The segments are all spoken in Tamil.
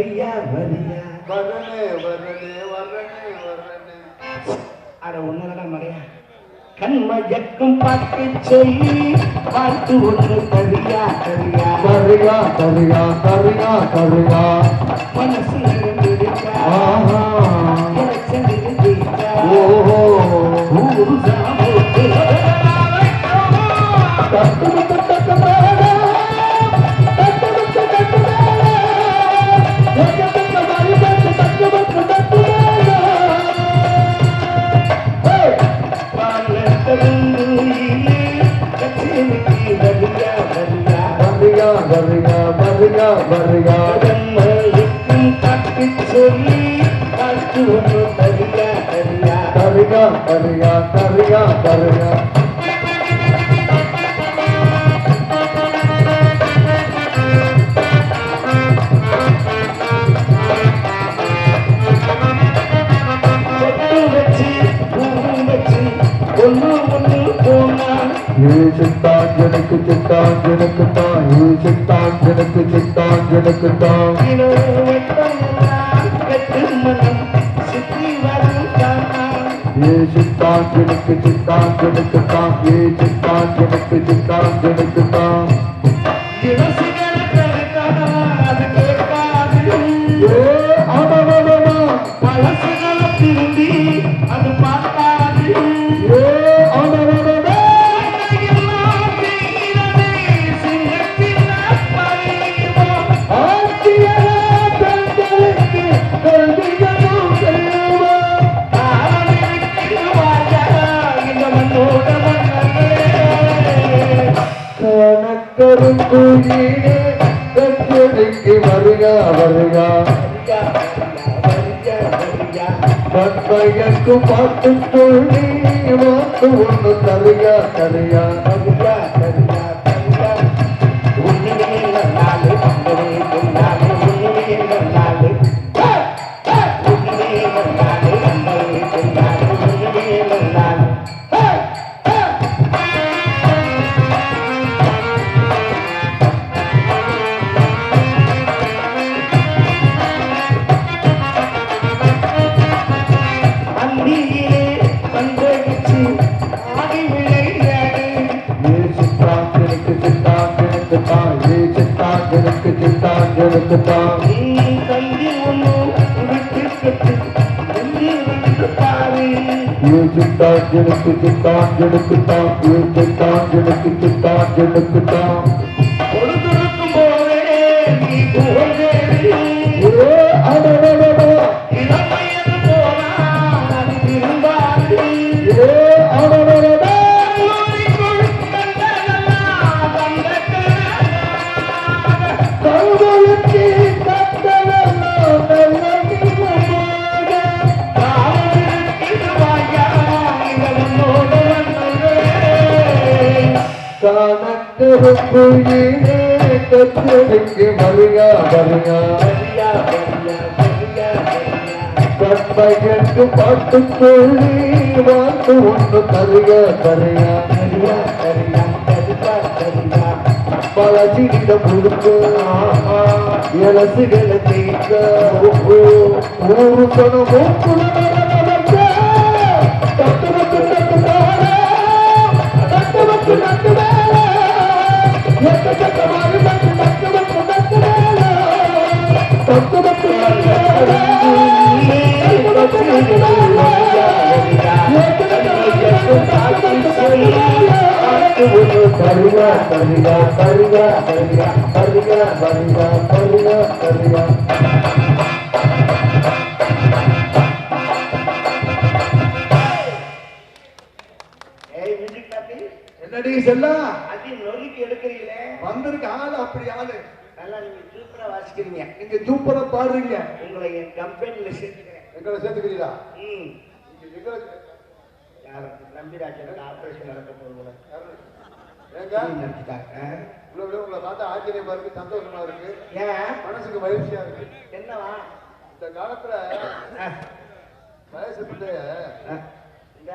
வரியா வரியா? வரணே வரணே வரணே வரணே அட உன்னதடா மகையா கண்மயக்கும் பாட்டு சொல்லி பாட்டு ஒன்று தருயா தருயா தருயா தருயா தருயா தருயா மனசு ஓஹோ. ஊரு சாமி வருகாதம் மலைக்கும் தப்பி சொல்லி காற்று ஒன்று தருகா தருகா தருகா தருகா தருகா. சித்தாஞ்சனுக்கு சித்தாஞ்சனுக்கு தாயே சித்தாஞ்சனுக்கு சித்தாஞ்சனுக்கு ஏ சித்தாஞ்சனுக்கு சித்தாஞ்சனுக்கு தாம் ஏ சித்தாஞ்சனுக்கு சித்தாஞ்சனுக்கு தாம் கருங்குயிலே கண்களுக்கு வருக வருக. பண்பையக்கும் பார்த்து தோழி வாக்கு ஒன்று தருக தருக. ஜெடுக்கு சித்தான் ஜெடுக்கு தான் ஜெடுக்கு தான் ஜெடுக்கு சித்தான் ஜெடுக்கு தான் கருத்துக்கு மருகா மருகா கண்பகன்று பாட்டு சொல்லி வாக்கு ஒன்று தருக தருகா. பல சிறித முழுக்க இலசுகளை தேய்க்க. ஊரு சொன்ன மூக்குள்ள தருகா தருகா தருகா தருகா தருகா ஏய், music பாத்தி, என்னடி செல்லா? அடி நொறுக்கி எடுக்கிறீங்களே. வந்திருக்க ஆளு அப்படி ஆளு. நல்லா நீங்க சூப்பரா வாசிக்கிறீங்க. நீங்க சூப்பரா பாடுறீங்க. உங்களை என் கம்பெனில சேர்த்துக்கிறேன். எங்களை சேர்த்துக்கிறீங்களா? ம். எங்களை யாருக்கு நம்பிராஜனுக்கு ஆபரேஷன் நடக்க போகுது இவ்வளவு உங்களை பார்த்தா ஆச்சரியமா இருக்கு சந்தோஷமா இருக்கு. ஏன்? மனசுக்கு மகிழ்ச்சியா இருக்கு. என்னவா? இந்த காலத்துல வயசு பிள்ளைய எங்க?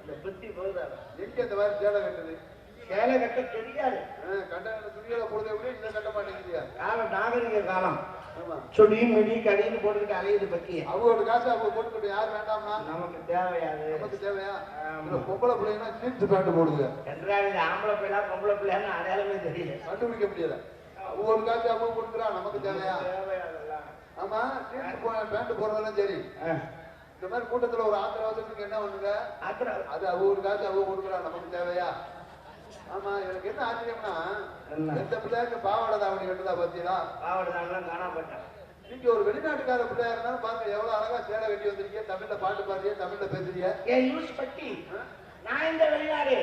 இந்த புத்தி போகுதா எங்க இந்த மாதிரி சேலை கட்டுது? சேலை கட்ட தெரியாது. கண்ட துணியில பொழுது எப்படி இந்த கட்ட மாட்டேங்குதியா காலம் நாகரிக காலம். சொல்லி மிடி கடின்னு போட்டுக்கிட்டு அலையுது பத்தி. அவங்களோட காசு அவங்க போட்டுக்கிட்டு யார் வேண்டாம்னா நமக்கு தேவையாது. நமக்கு தேவையா? பொம்பளை பிள்ளைங்கன்னா ஜீன்ஸ் பேண்ட் போடுங்க. என்றால் ஆம்பளை பிள்ளை பொம்பளை பிள்ளைன்னு அடையாளமே தெரியல. கண்டுபிடிக்க முடியல. அவங்களோட காசு அவங்க கொடுக்குறா நமக்கு தேவையா? ஆமா ஜீன்ஸ் பேண்ட் போடுறதெல்லாம் சரி. இந்த மாதிரி கூட்டத்துல ஒரு ஆத்திர அவசரத்துக்கு என்ன பண்ணுங்க? அது அவங்க காசு அவங்க கொடுக்குறா நமக்கு தேவையா? ஆமா எனக்கு என்ன ஆச்சரியம்னா? எந்த பிள்ளையாருக்கு பாவாடை தாவணி கட்டுதா பாத்தீங்களா பாவடை தான் காணப்பட்டேன் நீங்க ஒரு வெளிநாட்டுக்கார பிள்ளையா இருந்தாலும் பாருங்க எவ்வளவு அழகா சேலை கட்டி வந்திருக்கீங்க தமிழ்ல பாட்டு பாடுறீங்க தமிழ்ல பேசுறீங்க ஏன் யூஸ் பட்டி நான் இந்த வெளிநாடு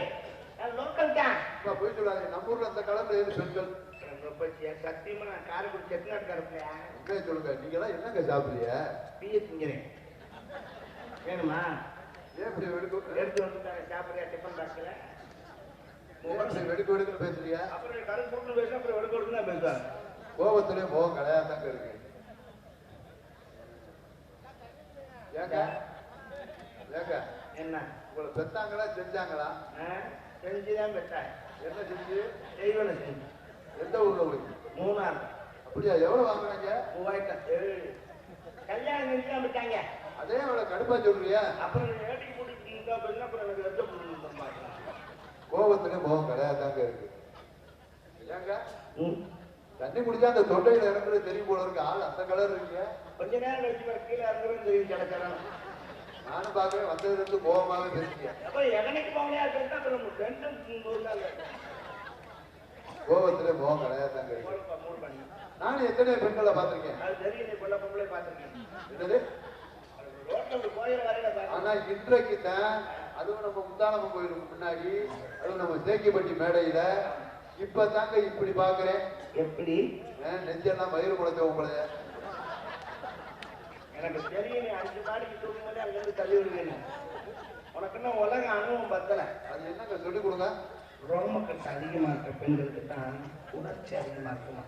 லோக்கல் தான். போய் சொல்லாதீங்க. நம்ம ஊர்ல அந்த கலர்ல ஏது பெண்கள்? சத்தியமா நான் காரைக்குடி செட்டிநாட்டுக்கார பிள்ளையா? சொல்லுங்க. நீங்க எல்லாம் என்னங்க சாப்பிடுறீங்க? பிஏ திங்கிறேன் வேணுமா? ஏன் இப்படி எடுத்து வந்து சாப்பிட்றியா டிஃபன் பாக்ஸில் வெடுக்கு வெடுக்குன்னு பேசுறீங்க அப்புறம் கருத்து போட்டு பேசினா அப்புறம் எடுக்க எடுத்து தான் பேசுவாங்க. கோபத்திலே முகம் கிடையாதாங்க இருக்கு. ஏங்க? ஏங்க? என்ன? உங்களை பெத்தாங்களா செஞ்சாங்களா? செஞ்சுதான் பெற்றாய் என்ன செஞ்சு? செய்வன செஞ்சு. எந்த ஊர்ல மூணாறு. அப்படியா எவ்வளவு வாங்குறாங்க மூவாயிரம் ஏழு கல்யாணம் செஞ்சு தான் அதே அவ்வளவு கடுப்பா சொல்றியா? அப்புறம் ஏட்டிக்கு போட்டு அப்புறம் எனக்கு பார்க்கலாம் கோபத்திலே முகம் கிடையாதாங்க இருக்கு. ஏங்க தண்ணி குடிச்சா அந்த தொண்டையில இறங்குறது தெரியும் போல இருக்கு. ஆள் அந்த கலர் இருக்கீங்க. கொஞ்ச நேரம் கழிச்சு கீழே இறங்குறது தெரியும் கிடக்கிறேன் நானும் பார்க்கறேன் வந்ததுல இருந்து கோபமாவே பேசுறீங்க அப்ப எகனைக்கு போகலையா கேட்டா அப்புறம் நம்ம ரெண்டும் கோபத்திலே முகம் கிடையாதாங்க இருக்கு. நானும் எத்தனை பெண்களை பார்த்திருக்கேன். அது தெரியும் நீ பொண்ணை பொம்பளை பார்த்துருக்கேன். என்னது? ரோட்ல அப்படி போயிட வரையில பாரு. ஆனா இன்றைக்கு தான் அதுவும் நம்ம முத்தானம்மன் கோயிலுக்கு முன்னாடி அதுவும் நம்ம சேக்கிப்பட்டி மேடையில. இப்ப தாங்க இப்படி பாக்குறேன். எப்படி? நெஞ்செல்லாம் மயிறு முளைச்ச உங்களை எனக்கு தெரியும் அஞ்சு மாடிக்கு தூக்கும் போதே அங்கிருந்து தள்ளி விடுவேன் உனக்கு இன்னும் உலக அனுபவம் பத்தல. அது என்னங்க சொல்லி கொடுங்க. ரோமக்கட்டு அதிகமா இருக்க பெண்களுக்கு தான் உணர்ச்சி அதிகமா இருக்குமா?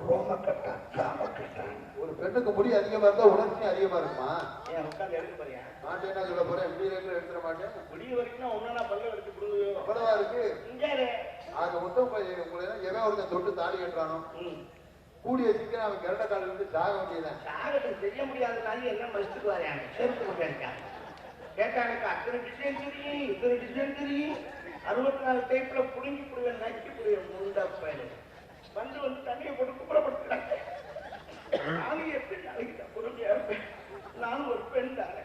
ரோமக்கட்டா காமக்கட்டா ஒரு பெண்ணுக்கு முடி அதிகமா இருந்தா உணர்ச்சி அதிகமா இருக்குமா? உட்காந்து எடுக்க போறியா? என்ன சொல்ல போறேன். விடிய எடுத்துட மாட்டேன். முடிய வரைக்கும் ஒன்னா பல்ல எடுத்து கொடுவியோ அவ்வளவா இருக்கு. ஆக மொத்தம் உங்களை எவன் ஒருத்தன் தொட்டு தாலி கட்டுறானோ? கூடிய சீக்கிரம் அவன் கிரண்ட காலில் இருந்து சாக வேண்டியதான் சாகத்துக்கு செய்ய முடியாதனால என்ன? மஸ்துக்கு வரையாங்க செருப்பு கொண்டு இருக்காங்க கேட்டா எனக்கு அத்தனை டிசைன் தெரியும் இத்தனை டிசைன் தெரியும். அறுபத்தி நாலு டைப்ல புடுங்கி புடுவேன் நக்கி புடுவேன் முண்டா பயணம் வந்து வந்து தண்ணியை போட்டு குப்புறப்படுத்துறாங்க நானும் எப்படி நாளைக்கு தான் பொறுமையா இருப்பேன். நானும் ஒரு பெண் தானே.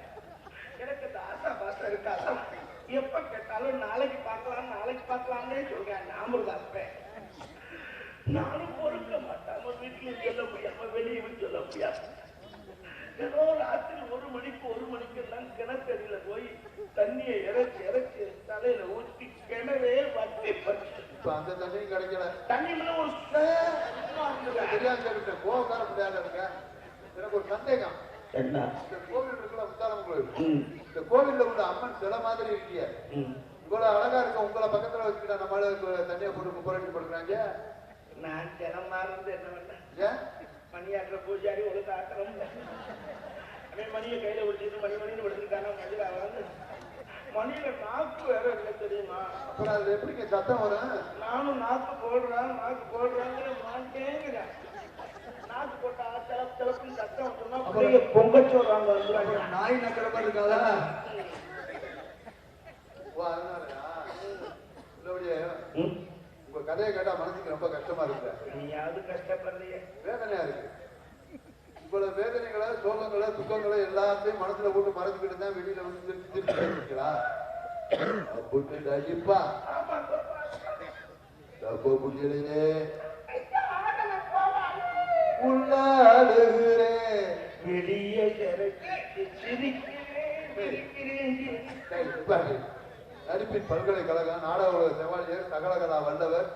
எனக்கு இந்த ஆசா பாசா இருக்காதா எப்ப கேட்டாலும் நாளைக்கு பார்க்கலாம் நாளைக்கு பார்க்கலாம்னே சொல்றேன். நாம இருப்பேன் நானும் பொறுக்க மாட்டாம வீட்டுல சொல்ல முடியாம வெளியே சொல்ல முடியாது. ஏதோ ராத்திரி ஒரு மணிக்கு ஒரு மணிக்கு எல்லாம் கிணத்தடியில போய் தண்ணியை இறச்சி இறச்சி தலையில ஊற்றி கிணவே வட்டி பறிச்சு. இப்ப அந்த தண்ணியும் கிடைக்கல. தண்ணி ஒரு. தெரியாம சொல்லிட்டேன் எனக்கு ஒரு சந்தேகம். இந்த கோவில் இருக்குல்ல கோவில். இந்த கோவில்ல உள்ள அம்மன் சிலை மாதிரி இருக்கிய. இவ்வளவு அழகா இருக்க உங்களை பக்கத்துல வச்சுக்கிட்ட நம்மளால தண்ணியை போட்டு குப்பரட்டி படுக்கிறாங்க. நான் ஜனமா இருந்து என்ன பண்ணேன் ஏன் மணியாட்டுற பூஜாரி ஒழுங்கு அவன் மணியை கையில விடுச்சிட்டு மணி மணின்னு விடுத்துருக்கானா மணியில வந்து மணியில நாக்கு வேற இல்லை தெரியுமா? அப்புறம் அதுல எப்படிங்க சத்தம் வரும்? நானும் நாக்கு போடுறேன் நாக்கு போடுறாங்கிற மாட்டேங்கிறேன். நாக்கு போட்டா சிலப்பு சிலப்புன்னு சத்தம் சொன்னா பிள்ளைங்க பொங்கச் சொல்றாங்க வந்துடுறாங்க நாய் நக்கிற மாதிரி இருக்காதா. உங்க கதையை கேட்டா மனசுக்கு ரொம்ப கஷ்டமா இருக்கு. நீயாவது கஷ்டப்படுறிய. வேதனையா இருக்கு. உங்களோட வேதனைகளை சோகங்களை துக்கங்களை எல்லாத்தையும் மனசுல போட்டு மறைச்சுக்கிட்டு தான் வெளியில வந்து திருப்பி திருப்பி பேசுறீங்களா அப்படின்னு அடிப்பா தப்பு புரியலே உள்ளாடுகிறேன். வெளியே. நடிப்பின் பல்கலைக்கழகம் நாடக உலக செவாலியர் சகலகலா வல்லவர்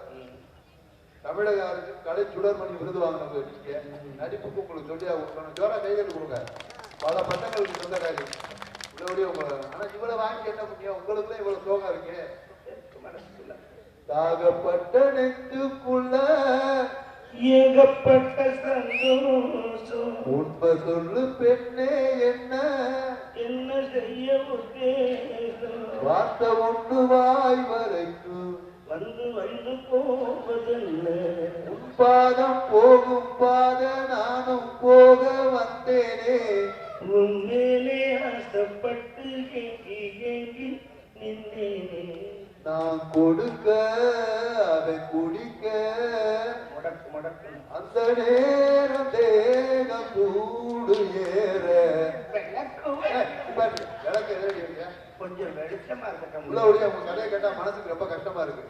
தமிழக அரசு கலை சுடர்மணி விருது வாங்கினது நீங்க நடிப்புக்கு உங்களுக்கு சொல்லி உங்களுக்கு ஜோரா கைதட்டு கொடுங்க. பல பட்டங்களுக்கு சொந்தக்காரி. உள்ளபடியே உங்களை ஆனா இவ்வளவு வாங்கி என்ன முக்கியம் உங்களுக்கு இவ்வளவு சோகம் இருக்கு. தாகப்பட்ட நெஞ்சுக்குள்ள ஏகப்பட்ட சந்தோஷம். உண்மை சொல்லு பெண்ணே என்ன? என்ன செய்ய வார்த்தை ஒன்று வாய் வரைக்கும் வந்து வந்து போவதில்லை. உன்பாதம் போகும் பாத நானும் போக வந்தேனே. உன்மேலே ஆசப்பட்டு ஏங்கி ஏங்கி நின்றேனே நான் கொடுக்க அவன் குடிக்க முடக்கு முடக்கு. அந்த நேரம் தேக கூடு ஏற. கொஞ்சம் வெளிச்சமா இருக்கட்டும். உள்ள உடைய உங்க கதையை கேட்டா மனசுக்கு ரொம்ப கஷ்டமா இருக்கு.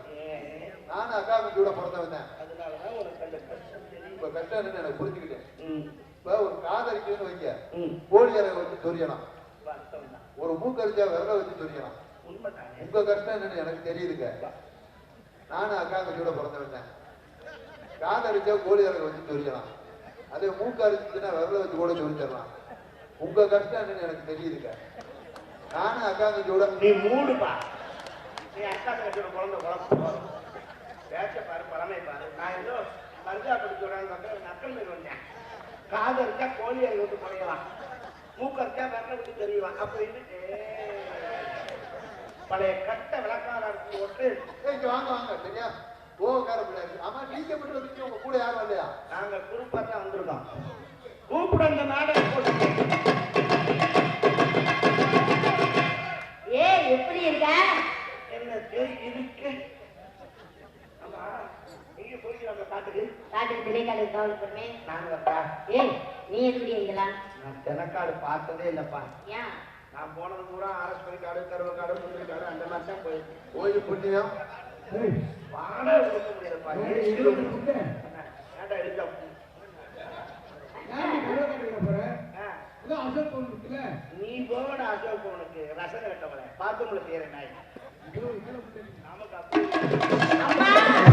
நானும் அக்கா குட்டி கூட பிறந்தவன் தான் அதனாலதான் தெரியும் இப்ப கஷ்டம் என்னன்னு எனக்கு புரிஞ்சுக்கிட்டேன். இப்ப ஒரு காதலிக்குன்னு வைக்க ம், கோழி அறை வச்சு வாஸ்தவம்தான். ஒரு மூக்கரிச்சா விரல வச்சு சொரியலாம் உண்மைதானே? உங்க கஷ்டம் என்னன்னு எனக்கு தெரியுதுங்க. நானும் அக்கா குட்டியோட பிறந்தவன் தான் காதலிச்சா கோழி அறை வச்சு சொரியலாம் அதே மூக்கு அரிச்சுன்னா விரல வச்சு கூட சொரிச்சிடலாம் உங்க கஷ்டம் என்னன்னு எனக்கு தெரியுதுங்க. நானும் அக்கா குட்டியோட நீ மூடுப்பா. நீ அக்கா தங்கச்சியோட குழந்தை குழப்பம் பேச்ச பாரு பழமை பாரு. நான் ஏதோ மருஜா படிச்சுடான்னு நக்கல் மீது வந்தேன். காது அரிச்சா கோழி அரி விட்டு குறையலாம் மூக்கு அரிச்சா விரல விட்டு தெரியலாம் அப்படின்னு பழைய கட்ட விளக்காரத்துக்கு ஒட்டு. ஏய், வாங்க வாங்க சரியா? பிள்ளையாரு ஆமா நீங்க மட்டும் உங்க கூட யாரும் இல்லையா நாங்க குரூப்பா தான் வந்திருக்கோம். கூப்பிட அந்த நாடகம் போட்டு. ஏ எப்படி இருக்க? என்ன இருக்கு ஆமா நீங்க போய் நம்ம காட்டுக்கு காட்டுக்கு திணைக்காடு கவலை பண்ணே நாங்கப்பா ஏய் நீ எப்படி இருக்கலாம் நான் தெனக்காடு பார்த்ததே இல்லப்பா. ஏன்? நான் போனது பூரா அரசு காடு கருவக்காடு முந்திரி காடு அந்த மாதிரி தான் போயிருக்கு கோயில் புண்ணியம் வாடகை கொடுக்க முடியாதுப்பா. ஏன் ஏன்டா எடுக்க ஆ, நீ போட அசோக் உனக்கு ரசம் கட்டவளை பார்த்து உங்களுக்கு தேர நாய். நமக்கு அப்படி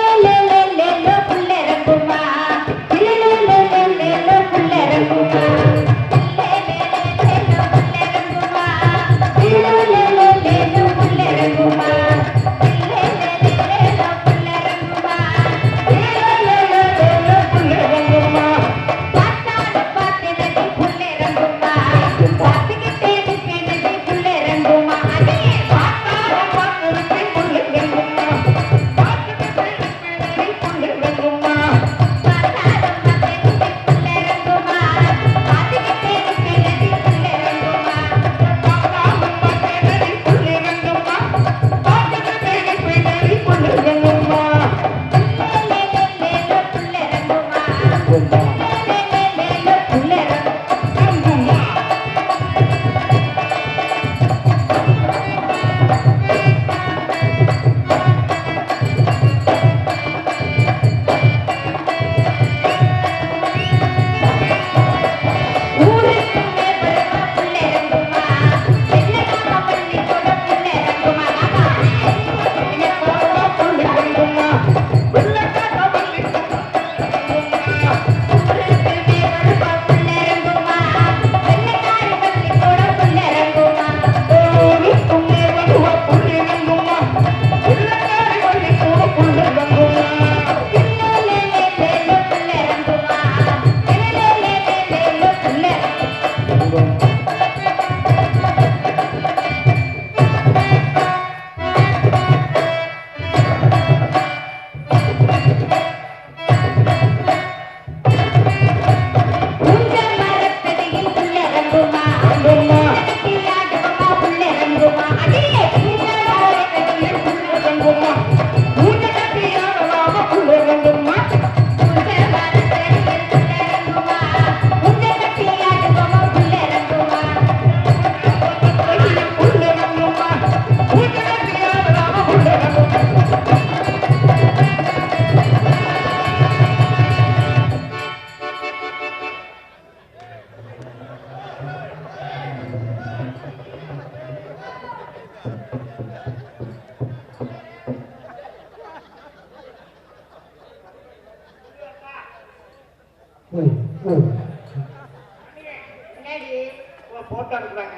போட்டோ எடுக்கிறாங்க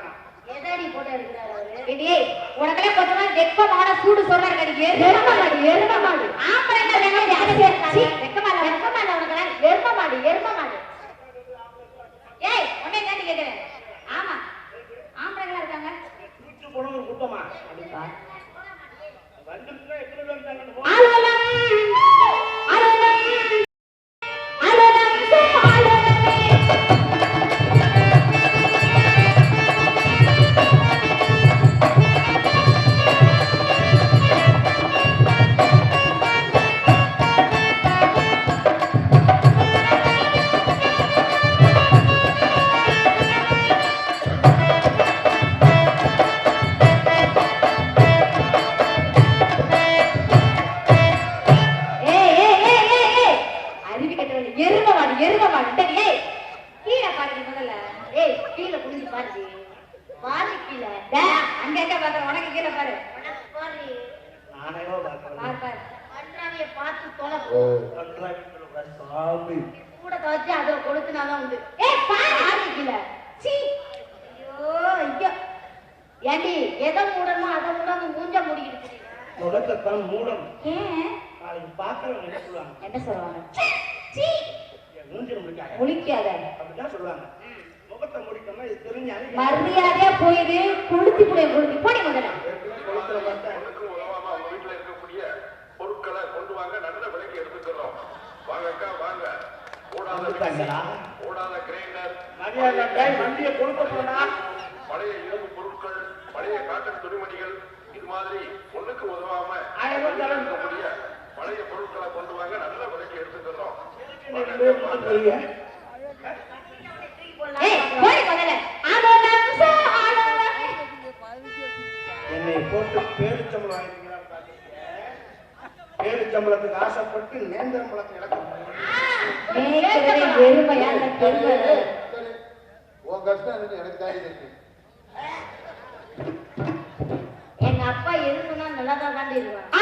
எதாடி போட்டோ எடுக்கிறாரு இதே உனக்கே கொஞ்சமா வெப்பமான சூடு சொல்றாரு கடிக்கு எரும மாடு எரும மாடு ஆம்பளை வெக்கமா வெக்கமா உனக்கு எரும மாடு எரும மூடணும். ஏன்? நாளைக்கு பார்க்கறவங்க என்ன சொல்லுவாங்க? என்ன சொல்லுவாங்க? சீ என் மூஞ்சில முடிக்காங்க முழிக்காத அப்படிதான் சொல்லுவாங்க. முகத்தை முடிக்கணும்னா இது தெரிஞ்சாலே மரியாதையா போயிரு கொளுத்தி கூட கொளுத்தி. போடி முதல்ல. குளத்துல பார்த்தா உதவாம அவங்க வீட்டுல இருக்கக்கூடிய பொருட்களை கொண்டு வாங்க நல்ல விலைக்கு எடுத்துக்கிறோம். வாங்கக்கா வாங்க. ஓடாத ஓடாத கிரைண்டர் மரியாதை டேய், வண்டியை போனா பழைய இரும்பு பொருட்கள் பழைய காட்டன் துணிமணிகள் இது மாதிரி ஒண்ணுக்கு உதவாம பழைய பொருட்களை கொண்டு வாங்க நல்ல விலைக்கு எடுத்துக்கிறோம். என்னை போட்டு பேரிச்சம்பளம் வாங்கிக்கிறார் பேரிச்சம்பளத்துக்கு ஆசைப்பட்டு இழக்க எருமையா அந்த பெருமை. சரி, உன் கஷ்டம் என்னன்னு எனக்கு தான் இருக்கு. எங்க நல்லா தான் தாண்டி இருக்கான்